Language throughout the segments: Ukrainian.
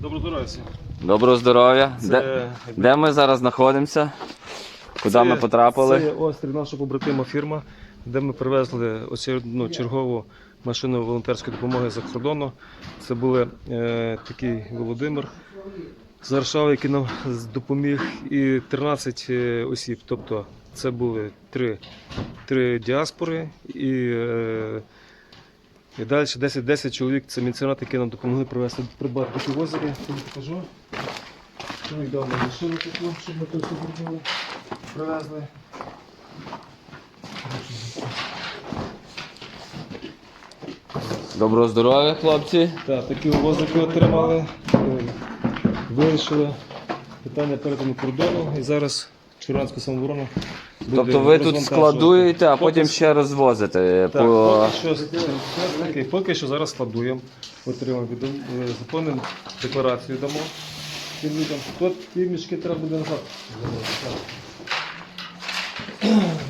Доброго здоров'я. всім. Доброго здоров'я. Де, Це, де ми зараз знаходимося? Куди це- ми потрапили? Це острів наша побратима фірма, де ми привезли очередну чергову машину волонтерської допомоги за кордону. Це були е, такий Володимир з Варшави, який нам з- допоміг, і 13 е, осіб. Тобто це були три, три діаспори і. Е, і далі 10, 10 чоловік це меценати, які нам допомогли привезти придбати такі возики. Я тобі покажу. Чоловік дав нам машину таку, щоб ми тут зробили. Привезли. Доброго здоров'я, хлопці. Так, такі возики отримали. Вирішили питання перетину кордону і зараз Чуранська самооборона. Тобто ви тут складуєте, а потім ще розвозите. Так, по... поки, що, таки, поки що зараз складуємо, отримаємо, е, заповнимо декларацію дамо тим людям. Тут ті мішки треба буде назад.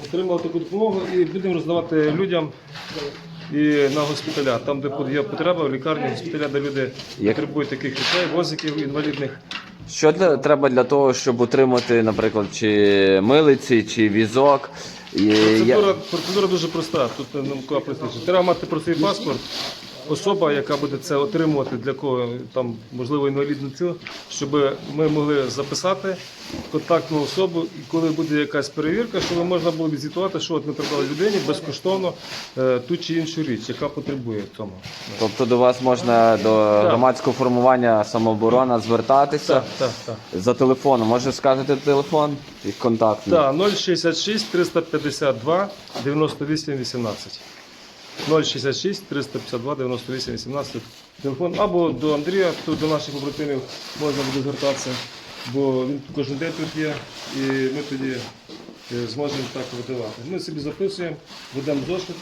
Отримали таку допомогу і будемо роздавати людям і на госпіталя. Там, де є потреба, в лікарні, госпіталя, де люди потребують таких речей, возиків інвалідних. Що для, треба для того, щоб отримати, наприклад, чи милиці, чи візок? І я- Процедура, процедура дуже проста. Тут не наука простіше. Треба мати про свій паспорт. Особа, яка буде це отримувати, для кого там можливо інвалідну цю, щоб ми могли записати контактну особу, і коли буде якась перевірка, щоб можна було відзвітувати, що от ми придали людині безкоштовно е, ту чи іншу річ, яка потребує цього. Тобто до вас можна до громадського формування самооборона звертатися Так, так, так. за телефоном. Може скажете телефон і контактний? Так, 066 352 98 18. 066 352 98 18 телефон. Або до Андрія, тут до наших побратимів можна буде звертатися, бо він кожен день тут є, і ми тоді е, зможемо так видавати. Ми собі записуємо, ведемо зошит.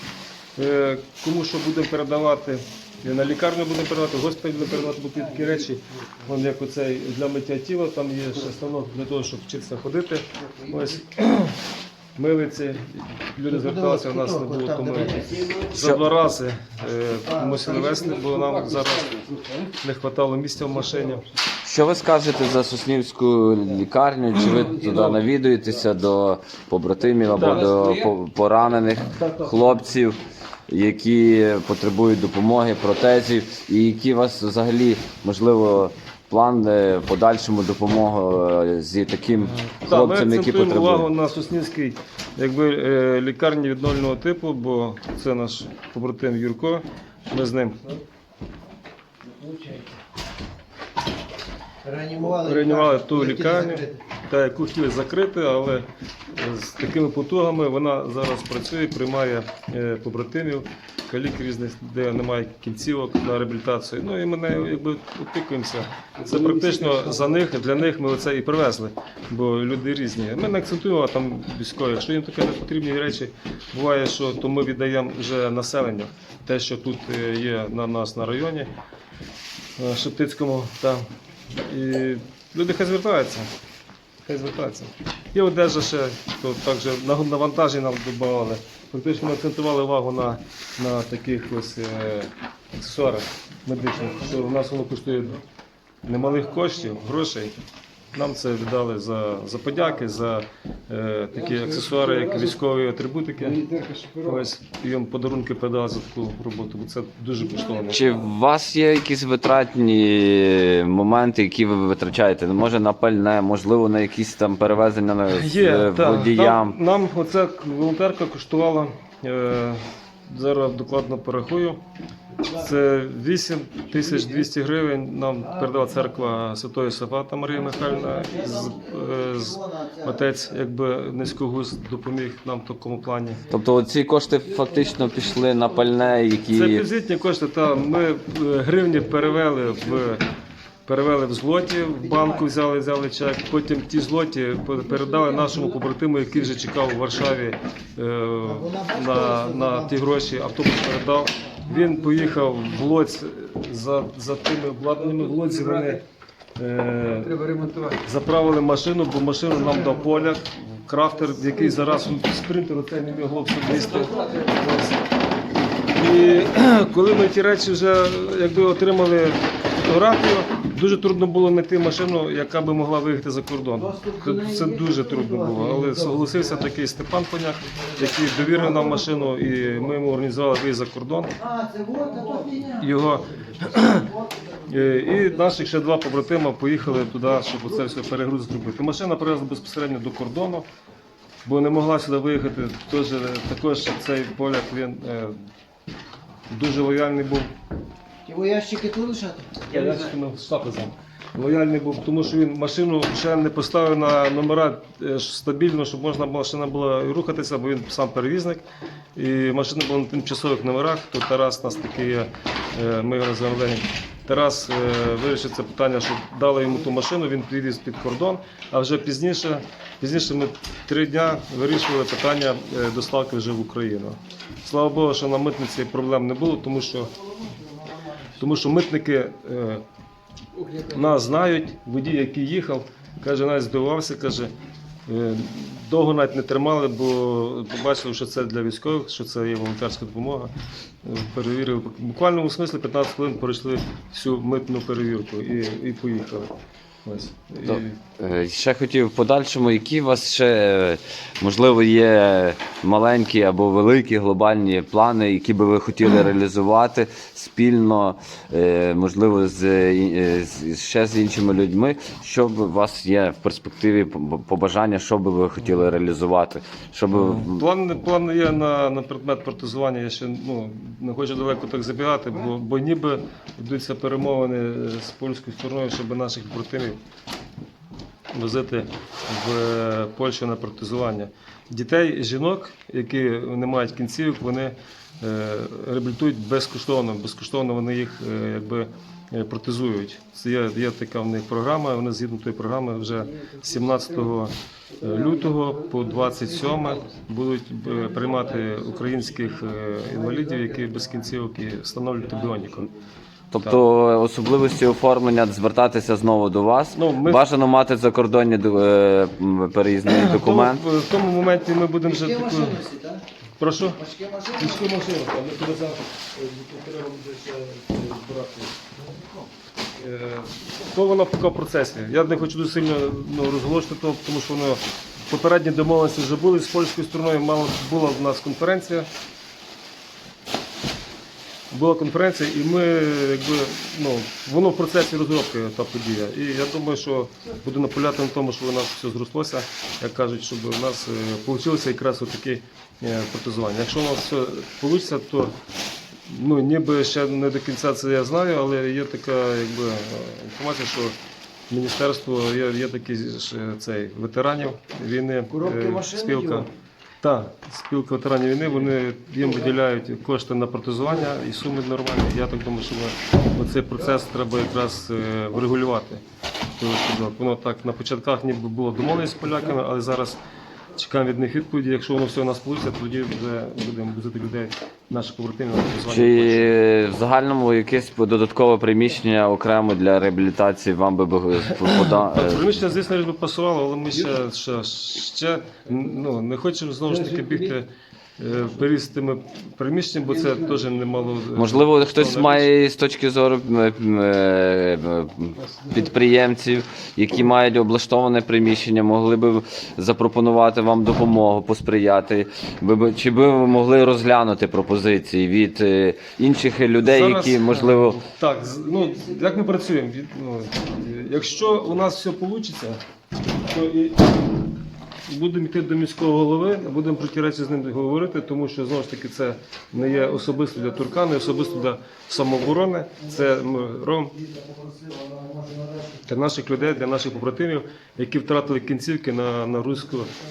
Е, Кому що будемо передавати, е, на лікарню будемо передавати, госпіталь будемо передавати, бо такі речі, Вон як оцей для миття тіла, там є ще станок для того, щоб вчитися ходити. Ось милиці. Люди зверталися, у нас не було, то за два рази е, мусили вести, бо нам зараз не вистачало місця в машині. Що ви скажете за Соснівську лікарню? Чи ви туди навідуєтеся до побратимів або до поранених хлопців, які потребують допомоги, протезів, і які вас взагалі можливо план е, в подальшому допомогу з зі таким Так, хлопцям, які акцентуємо увагу на Соснівській якби, е, лікарні віднольного типу, бо це наш побратим Юрко. Ми з ним Реанімували, реанімували ту лікарню. Та яку хотіли закрити, але з такими потугами вона зараз працює, приймає е, побратимів, калік різних, де немає кінцівок на реабілітацію. Ну і ми нею якби опікуємося. Це практично за них, для них ми оце і привезли, бо люди різні. Ми не акцентуємо там військові. Якщо їм таке не потрібні речі, буває, що то ми віддаємо вже населенню, те, що тут е, є на нас на районі. е, Шептицькому. Та. І люди хай звертаються. Хай звертаються. І одежа ще, то також на- вантажі нам додавали. Фактично ми акцентували увагу на, на таких ось е, аксесуарах медичних, що у нас воно коштує немалих коштів, грошей. Нам це віддали за, за подяки, за е, такі аксесуари, як військові атрибутики. Ось їм подарунки передали за таку роботу, бо це дуже коштовно. Чи у вас є якісь витратні моменти, які ви витрачаєте? Ну, Може на пальне, можливо, на якісь там перевезення на Є, водіям? Нам, нам оця волонтерка коштувала, е, зараз докладно порахую, це 8200 гривень нам передала церква Святої Сафата Марія Михайлівна. З, е, з, отець якби низькогуз допоміг нам в такому плані. Тобто ці кошти фактично пішли на пальне, які Це візитні кошти. Та ми е, гривні перевели в перевели в злоті, в банку взяли, взяли чек. Потім ті злоті передали нашому побратиму, який вже чекав у Варшаві е, на, на ті гроші. Автобус передав. Він поїхав в Лоць за, за тими обладнаннями. В Лоці вони е, заправили машину, бо машину нам дав поляк. Крафтер, який зараз спринтер, оце не могло все. І коли ми ті речі вже якби отримали фотографію. Дуже трудно було знайти машину, яка би могла виїхати за кордон. Це, дуже трудно було. Але согласився такий Степан Поняк, який довірив нам машину, і ми йому організували виїзд за кордон. Його Е, і наші ще два побратима поїхали туди, щоб це все перегруз зробити. Машина привезла безпосередньо до кордону, бо не могла сюди виїхати. Тож, також цей поляк він е, дуже лояльний був. Його ящики тут лишати? Я на штапезом. Лояльний був, тому що він машину ще не поставив на номера е, стабільно, щоб можна машина була рухатися, бо він сам перевізник. І машина була на тимчасових номерах. То Тарас у нас такий є, е, ми його називаємо Тарас е, вирішив це питання, щоб дали йому ту машину, він привіз під кордон. А вже пізніше, пізніше ми три дня вирішували питання доставки вже в Україну. Слава Богу, що на митниці проблем не було, тому що, тому що митники. е, нас знають, водій, який їхав, каже, навіть здивувався, каже, е, довго навіть не тримали, бо побачили, що це для військових, що це є волонтерська допомога. Е, Перевірили. В буквальному смислі 15 хвилин пройшли всю митну перевірку і, і поїхали. Ось. І, То- Е, Ще хотів в подальшому, які у вас ще е, можливо є маленькі або великі глобальні плани, які би ви хотіли реалізувати спільно, е, можливо, з, е, з- ще з іншими людьми. Що б у вас є в перспективі по- побажання, що би ви хотіли реалізувати? Що би План, план є на, на предмет протезування. Я ще ну, не хочу далеко так забігати, бо, бо ніби йдуться перемовини з польською стороною, щоб наших братимів возити в Польщу на протезування. Дітей, жінок, які не мають кінцівок, вони е, реабілітують безкоштовно. Безкоштовно вони їх е, якби. е, Протезують. Це є, є така в них програма. Вони згідно тої програми вже 17 лютого по 27 будуть приймати українських інвалідів, які без кінцівок і встановлювати біоніку. Тобто особливості оформлення звертатися знову до вас. Ну, ми- Бажано мати закордонні ду- е, м, переїзний документ. Тому, в тому моменті ми будемо вже таку... так? Прошу. Важкі машини. Там ми повеземо, треба буде ще е, збирати. Е, То воно поки в процесі. Я не хочу дуже сильно ну, розголошувати, то, тому що воно попередні домовленості вже були з польською стороною. Мало була в нас конференція. Була конференція, і ми якби ну воно в процесі розробки та подія. І я думаю, що буду наполягати на тому, щоб у нас все зрослося, як кажуть, щоб у нас вийшло якраз отаке е, протезування. Якщо у нас все вийде, то ну ніби ще не до кінця це я знаю, але є така якби е, інформація, що міністерство є, є такі ж, е, цей ветеранів війни, е, спілка. Так, спілка ветеранів війни, вони їм виділяють кошти на протезування і суми нормальні. Я так думаю, що ми- оцей процес треба якраз е, врегулювати. Тому Воно так на початках ніби було домовленість з поляками, але зараз чекаємо від них відповіді. Якщо воно все у нас вийде, тоді вже будемо бузити людей, наших побратимів на. Чи в загальному якесь додаткове приміщення окремо для реабілітації вам би пода... Приміщення, звісно, би пасувало, але ми ще, ще, ще ну, не хочемо знову ж таки бігти е, з тими приміщеннями, бо це теж немало. Можливо, хтось має з точки зору е, підприємців, які мають облаштоване приміщення, могли б запропонувати вам допомогу, посприяти. Чи би ви могли розглянути пропозиції від е, інших людей, Зараз, які можливо Так, ну як ми працюємо? Ну, якщо у нас все вийде, то і будемо йти до міського голови, будемо про ті речі з ним говорити, тому що знову ж таки це не є особисто для Турка, не особисто для самооборони. Це робимо для наших людей, для наших побратимів, які втратили кінцівки на, на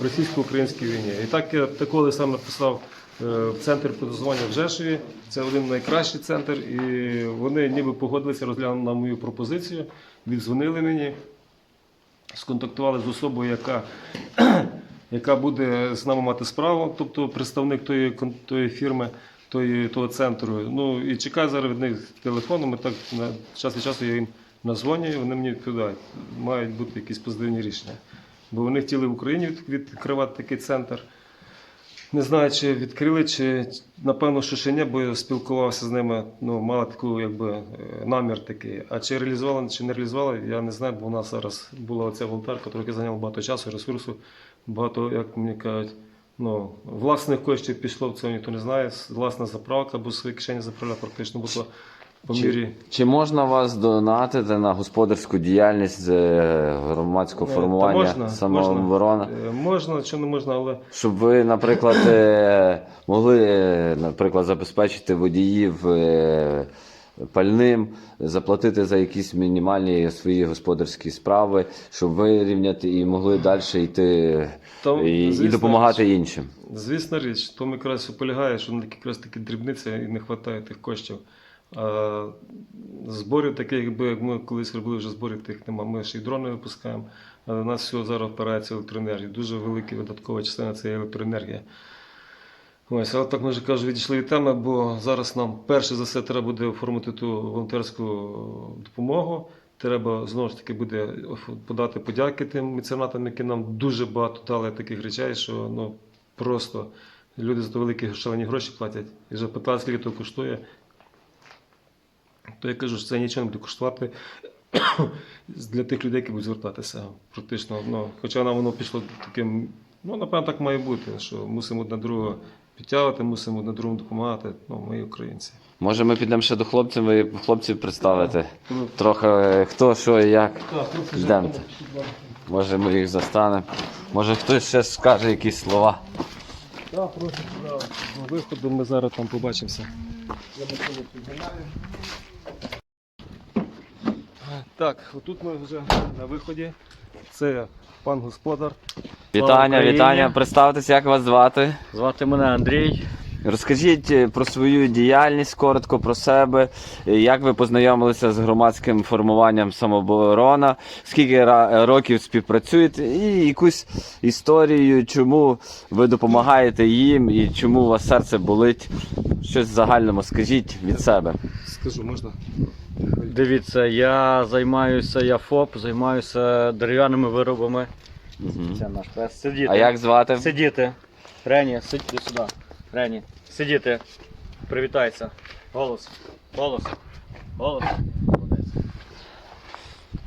російсько-українській війні. І так я такого сам написав е, в центр протезування в Жешові. Це один найкращий центр, і вони ніби погодилися розглянути на мою пропозицію, віддзвонили мені, сконтактували з особою, яка, яка буде з нами мати справу, тобто представник тої, тої фірми. Тої, того центру. Ну і чекаю зараз від них телефону. Ми так на час від часу я їм назвонюю, вони мені відповідають. Мають бути якісь позитивні рішення. Бо вони хотіли в Україні відкривати такий центр. Не знаю, чи відкрили, чи напевно, що ще не, бо я спілкувався з ними, ну, мала таку якби е, намір такий. А чи реалізували, чи не реалізували, я не знаю, бо у нас зараз була оця волонтерка, трохи зайняла багато часу, ресурсу, багато, як мені кажуть, ну, власних коштів пішло, це ніхто не знає. Власна заправка, бо свої кишені заправляв практично було по мірі. Чи можна вас донатити на господарську діяльність е, громадського Е, формування можна, самооборона? Е, Можна чи не можна, але Щоб ви, наприклад, е, могли, е, наприклад, забезпечити водіїв е, пальним, заплатити за якісь мінімальні свої господарські справи, щоб вирівняти і могли далі йти Там, і, і звісно, допомагати іншим. Звісна річ, тому якраз і полягає, що на такі якраз такі дрібниці і не вистачає тих коштів. Зборів таких, якби як ми колись робили вже зборів тих нема. Ми ще й дрони випускаємо, але у нас всього зараз впирається в електроенергію. Дуже велика видаткова частина це електроенергія. Ось, але так ми вже кажу, відійшли від теми, бо зараз нам перше за все треба буде оформити ту волонтерську допомогу. Треба знову ж таки буде подати подяки тим меценатам, які нам дуже багато дали таких речей, що ну просто люди за то великі шалені гроші платять. І вже питали, скільки то коштує. То я кажу, що це нічого не буде коштувати для тих людей, які будуть звертатися. Практично, ну, хоча нам воно пішло таким, ну, напевно, так має бути, що мусимо одне другого підтягувати, мусимо одне другому допомагати. Ну, ми українці. Може, ми підемо ще до хлопців, ви хлопців представити. Трохи е, хто, що і як. Йдемте. Може, ми їх застанемо. Може, хтось ще скаже якісь слова. Так, прошу. До виходу ми зараз там побачимося. Так, отут ми вже на виході. Це пан господар. Вітання, Україні. вітання. Представтеся, як вас звати. Звати мене Андрій. Розкажіть е, про свою діяльність, коротко про себе, Е, як ви познайомилися з громадським формуванням самооборона, скільки років співпрацюєте, і якусь історію, чому ви допомагаєте їм і чому у вас серце болить. Щось в загальному скажіть від себе. Скажу, можна? Дивіться, я займаюся, я ФОП, займаюся дерев'яними виробами. Мгм. Це наш пес. Сидіти. А як звати? Сидіти. Рені, сидіти сюди. Рені. Сидіти. Привітайся. Голос. Голос. Голос. Молодець.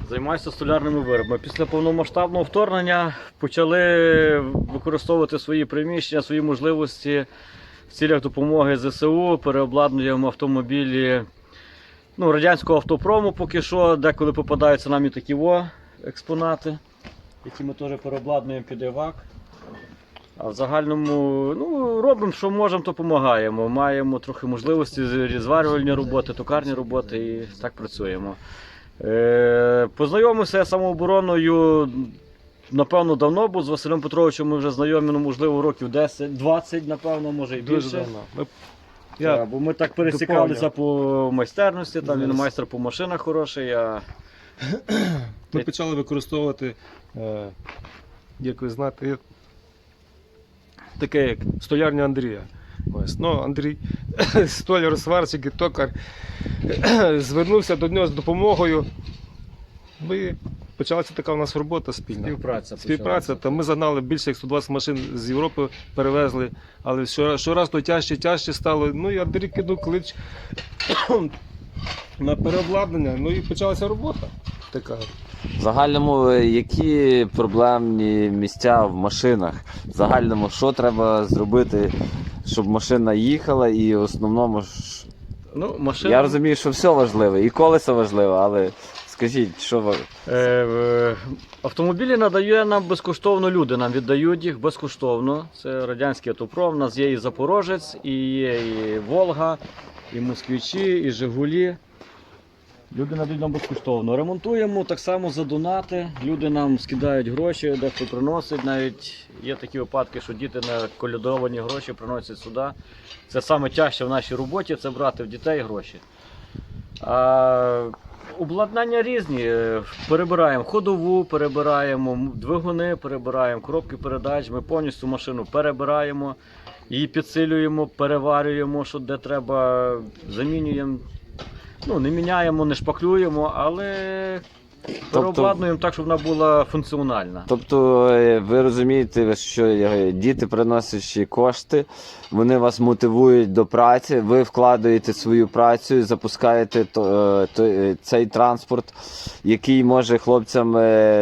Займаюся столярними виробами. Після повномасштабного вторгнення почали використовувати свої приміщення, свої можливості в цілях допомоги ЗСУ, переобладнуємо автомобілі ну, радянського автопрому поки що, деколи попадаються нам і такі во експонати, які ми теж переобладнуємо під ЕВАК. А в загальному ну, робимо, що можемо, то допомагаємо. Маємо трохи можливості зварювальні роботи, токарні роботи і так працюємо. Е, познайомився я з самообороною, напевно, давно, бо з Василем Петровичем ми вже знайомі, ну, можливо, років 10, 20, напевно, може і Дуже більше. давно. Ми, Я... бо ми так пересікалися по майстерності, там він майстер по машинах хороший. А... ми почали використовувати, е, як ви знаєте, таке як столярня Андрія. Ось. Ну, Андрій, столяр, сварщик і токар, звернувся до нього з допомогою. Ми почалася така у нас робота спільна. Співпраця. Співпраця, та ми загнали більше як 120 машин з Європи, перевезли, але що, щораз то тяжче, тяжче стало. Ну і Андрій кинув клич на переобладнання, ну і почалася робота. Така. В загальному, е, які проблемні місця в машинах? В загальному, що треба зробити, щоб машина їхала, і в основному ж Ну, машина... Я розумію, що все важливе, і колесо важливе, але скажіть, що ви. Е, автомобілі надає нам безкоштовно люди, нам віддають їх безкоштовно. Це радянський автопром, у нас є і Запорожець, і є і Волга, і Москвичі, і Жигулі. Люди надають нам безкоштовно. Ремонтуємо так само за донати. Люди нам скидають гроші, дехто приносить. Навіть є такі випадки, що діти на колядовані гроші приносять сюди. Це саме тяжче в нашій роботі це брати в дітей гроші. А, обладнання різні. Е, Перебираємо ходову, перебираємо двигуни, перебираємо коробки передач. Ми повністю машину перебираємо, її підсилюємо, переварюємо, що де треба, замінюємо. Ну, не міняємо, не шпаклюємо, але Переобладнуємо так, щоб вона була функціональна. Тобто е, ви розумієте, що е, діти, приносячи кошти, вони вас мотивують до праці, ви вкладаєте свою працю, запускаєте е, цей транспорт, який може хлопцям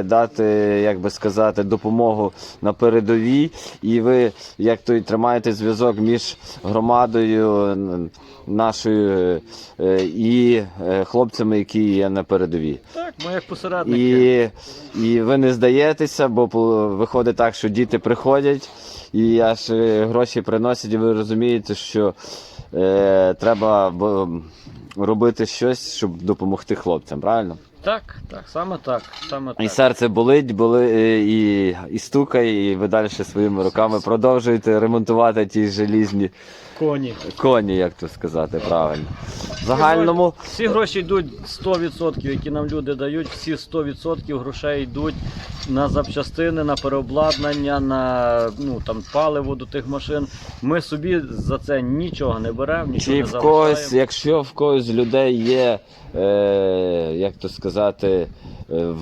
дати, як би сказати, допомогу на передовій. І ви як то тримаєте зв'язок між громадою нашою е, і е, хлопцями, які є на передовій. Так, ми як посередники. І, і ви не здаєтеся, бо виходить так, що діти приходять і аж е, гроші приносять, і ви розумієте, що е, треба робити щось, щоб допомогти хлопцям, правильно? Так, так, саме так. Саме І так. серце болить, боли, е, і, і стукає, і ви далі своїми руками продовжуєте ремонтувати ті желізні Коні. коні, як то сказати, правильно. В загальному. Всі гроші йдуть 100%, які нам люди дають, всі 100% грошей йдуть на запчастини, на переобладнання, на ну, там, паливо до тих машин. Ми собі за це нічого не беремо, нічого Чи не в когось, якщо в когось з людей є, е, як то сказати, е, в,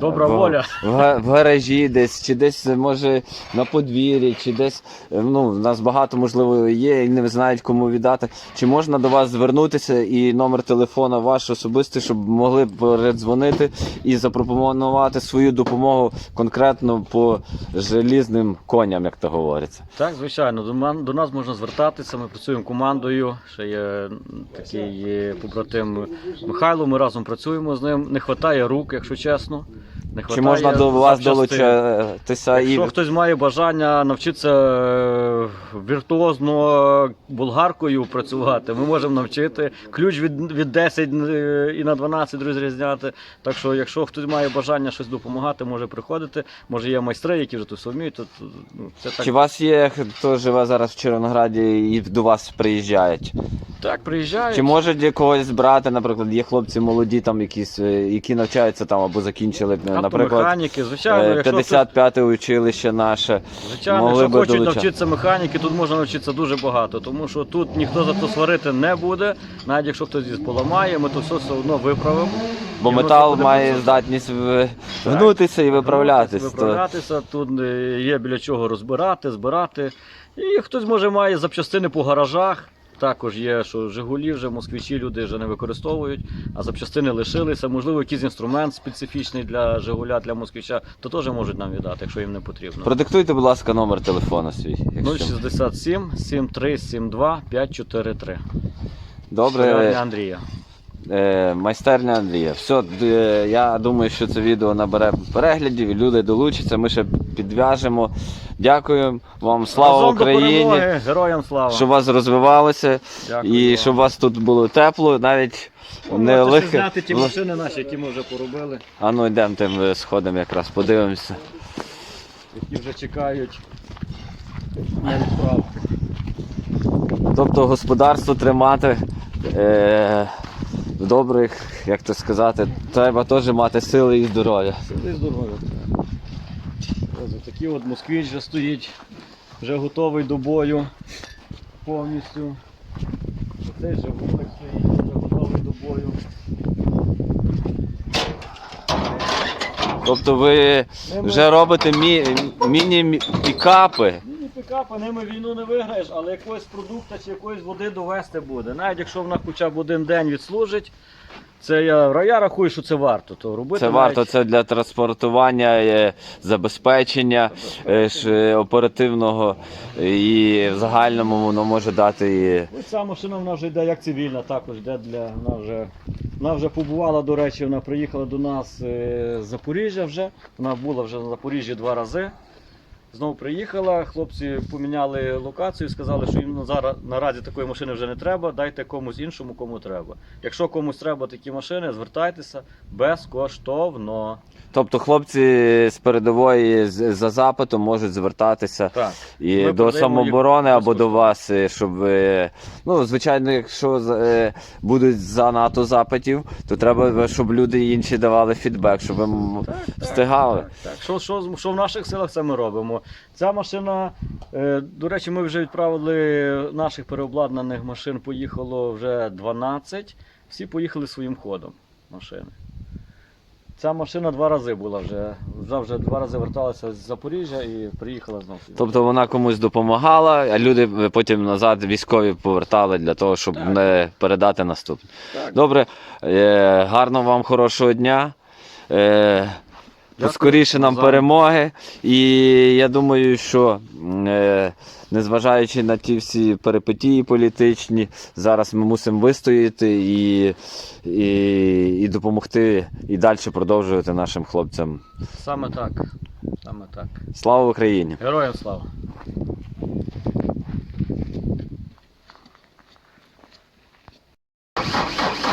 Добра в, воля. В, в гаражі десь, чи десь може на подвір'ї, чи десь е, ну, в нас багато можливо є і не знають кому віддати. Чи можна до вас звернутися і номер телефона ваш особистий, щоб могли передзвонити і запропонувати свою допомогу конкретно по желізним коням, як то говориться. Так, звичайно, до, до нас можна звертатися. Ми працюємо командою. Ще є такий е, побратим Михайло. Ми разом працюємо з ним. Не вистачає рук, якщо чесно. Не Чи можна до вас долучитися і Якщо хтось має бажання навчитися е, віртуозно болгаркою працювати, ми можемо навчити. Ключ від, від 10 е, і на 12 розрізняти. Так що, якщо хтось має бажання щось допомагати, може приходити. Може є майстри, які вже тут вміють. То, то, ну, це так, Чи у вас є, хто живе зараз в Червонограді і до вас приїжджають? Так приїжджають. Чи можуть когось брати, наприклад, є хлопці молоді, там якісь, е, які навчаються там або закінчили, е, наприклад, Автомеханіки, звичайно, е, якщо хтось- 55-те училище наше. Звичайно, Могли якщо би хочуть долучати. навчитися механіки, тут можна навчитися дуже багато, тому що тут ніхто за то сварити не буде. Навіть якщо хтось їх поламає, ми то все все одно виправимо. Бо І метал має працювати. здатність в- гнутися і виправлятися. Виправлятися, тут е, є біля чого розбирати, збирати. І хтось може має запчастини по гаражах. Також є, що Жигулі вже москвичі люди вже не використовують, а запчастини лишилися. Можливо, якийсь інструмент специфічний для Жигуля, для москвича, то теж можуть нам віддати, якщо їм не потрібно. Продиктуйте, будь ласка, номер телефону свій. якщо- 067 7372 543. Добре, Школярня Андрія. Е, майстерня Андрія. Все, д- я думаю, що це відео набере переглядів, люди долучаться, ми ще підв'яжемо. Дякую вам, слава Разом до Україні! перемоги, героям слава. Щоб вас розвивалося Дякую і щоб у вас тут було тепло, навіть Ну, не лихо. зняти ті машини наші, які ми вже поробили, А ну йдемо тим е, сходом якраз подивимося. які вже чекають на відправку. Тобто господарство тримати е, добрих, як то сказати, треба теж мати сили і здоров'я. Сиди здоров'я. Ось такий от москвич вже стоїть, вже готовий до бою повністю. Оцей же вулик стоїть, вже готовий до бою. Тобто ви вже робите мі, міні-пікапи. Міні-пікапи, ними війну не виграєш, але якогось продукту чи якоїсь води довести буде. Навіть якщо вона хоча б один день відслужить, це я, я рахую, що це варто. То робити Це навіть- варто це для транспортування, е, забезпечення е, ж, е, оперативного і в загальному воно може дати і Ось ця машина вона вже йде як цивільна, також йде для. Вона вже, вона вже побувала, до речі, вона приїхала до нас з Запоріжжя вже. Вона була вже на Запоріжжі два рази. Знову приїхала, хлопці поміняли локацію, сказали, що їм зараз наразі такої машини вже не треба, дайте комусь іншому, кому треба. Якщо комусь треба такі машини, звертайтеся безкоштовно. Тобто хлопці з передової з- за запитом можуть звертатися Так. і Ми до продаємо самооборони їх або до вас, е, щоб е, ну звичайно, якщо з- е, будуть занадто запитів, то треба, щоб люди інші давали фідбек, щоб ви м- встигали. Так, так. Що, що, що в наших силах, це ми робимо. Ця машина, е, до речі, ми вже відправили наших переобладнаних машин, поїхало вже 12. Всі поїхали своїм ходом машини. Ця машина два рази була вже. Вже, вже два рази верталася з Запоріжжя і приїхала знову. Тобто вона комусь допомагала, а люди потім назад військові повертали для того, щоб не передати наступне. Добре, е, гарно вам хорошого дня. Е, Дякую. Скоріше нам перемоги. І я думаю, що е, незважаючи на ті всі перипетії політичні, зараз ми мусимо вистояти і і, і допомогти і далі продовжувати нашим хлопцям. Саме так. Саме так. Слава Україні! Героям слава! you